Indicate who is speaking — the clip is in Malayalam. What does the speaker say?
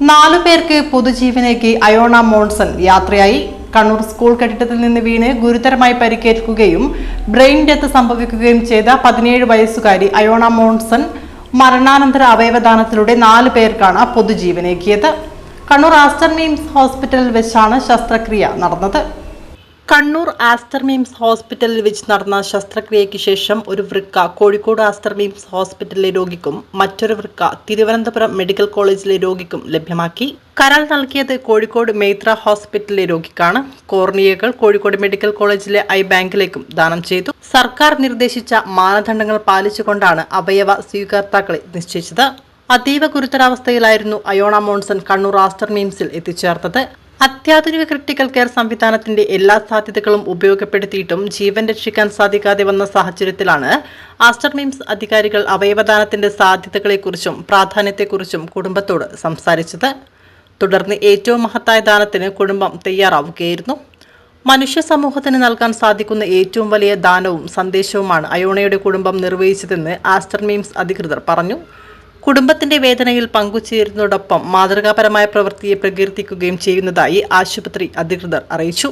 Speaker 1: നാലു പേർക്ക് പൊതുജീവനേക്ക് അയോണ മോൺസൺ യാത്രയായി. കണ്ണൂർ സ്കൂൾ കെട്ടിടത്തിൽ നിന്ന് വീണ് ഗുരുതരമായി പരിക്കേൽക്കുകയും ബ്രെയിൻ ഡെത്ത് സംഭവിക്കുകയും ചെയ്ത പതിനേഴ് വയസ്സുകാരി അയോണ മോൺസൺ മരണാനന്തര അവയവദാനത്തിലൂടെ നാല് പേർക്കാണ് പൊതുജീവനേക്കിയത്. കണ്ണൂർ ആസ്റ്റർ മീംസ് ഹോസ്പിറ്റലിൽ വെച്ചാണ് ശസ്ത്രക്രിയ നടന്നത്. കണ്ണൂർ ആസ്റ്റർ ഹോസ്പിറ്റലിൽ വെച്ച് നടന്ന ശസ്ത്രക്രിയയ്ക്ക് ശേഷം ഒരു വൃക്ക കോഴിക്കോട് ആസ്റ്റർ ഹോസ്പിറ്റലിലെ രോഗിക്കും മറ്റൊരു വൃക്ക തിരുവനന്തപുരം മെഡിക്കൽ കോളേജിലെ രോഗിക്കും ലഭ്യമാക്കി. കരാർ നൽകിയത് കോഴിക്കോട് മേത്ര ഹോസ്പിറ്റലിലെ രോഗിക്കാണ്. കോർണിയകൾ കോഴിക്കോട് മെഡിക്കൽ കോളേജിലെ ഐ ബാങ്കിലേക്കും ദാനം ചെയ്തു. സർക്കാർ നിർദ്ദേശിച്ച മാനദണ്ഡങ്ങൾ പാലിച്ചുകൊണ്ടാണ് അവയവ സ്വീകർത്താക്കളെ നിശ്ചയിച്ചത്. അതീവ ഗുരുതരാവസ്ഥയിലായിരുന്നു അയോണ മോൺസൺ കണ്ണൂർ ആസ്റ്റർ മീംസിൽ എത്തിച്ചേർത്തത്. അത്യാധുനിക ക്രിട്ടിക്കൽ കെയർ സംവിധാനത്തിന്റെ എല്ലാ സാധ്യതകളും ഉപയോഗപ്പെടുത്തിയിട്ടും ജീവൻ രക്ഷിക്കാൻ സാധിക്കാതെ വന്ന സാഹചര്യത്തിലാണ് ആസ്റ്റർ മീംസ് അധികാരികൾ അവയവദാനത്തിന്റെ സാധ്യതകളെക്കുറിച്ചും പ്രാധാന്യത്തെക്കുറിച്ചും കുടുംബത്തോട് സംസാരിച്ചത്. തുടർന്ന് ഏറ്റവും മഹത്തായ ദാനത്തിന് കുടുംബം തയ്യാറാവുകയായിരുന്നു. മനുഷ്യ സമൂഹത്തിന് നൽകാൻ സാധിക്കുന്ന ഏറ്റവും വലിയ ദാനവും സന്ദേശവുമാണ് അയോണയുടെ കുടുംബം നിർവഹിച്ചതെന്ന് ആസ്റ്റർ മീംസ് അധികൃതർ പറഞ്ഞു. കുടുംബത്തിന്റെ വേദനയിൽ പങ്കുചേരുന്നതോടൊപ്പം മാതൃകാപരമായ പ്രവൃത്തിയെ പ്രകീർത്തിക്കുകയും ചെയ്യുന്നതായി ആശുപത്രി അധികൃതർ അറിയിച്ചു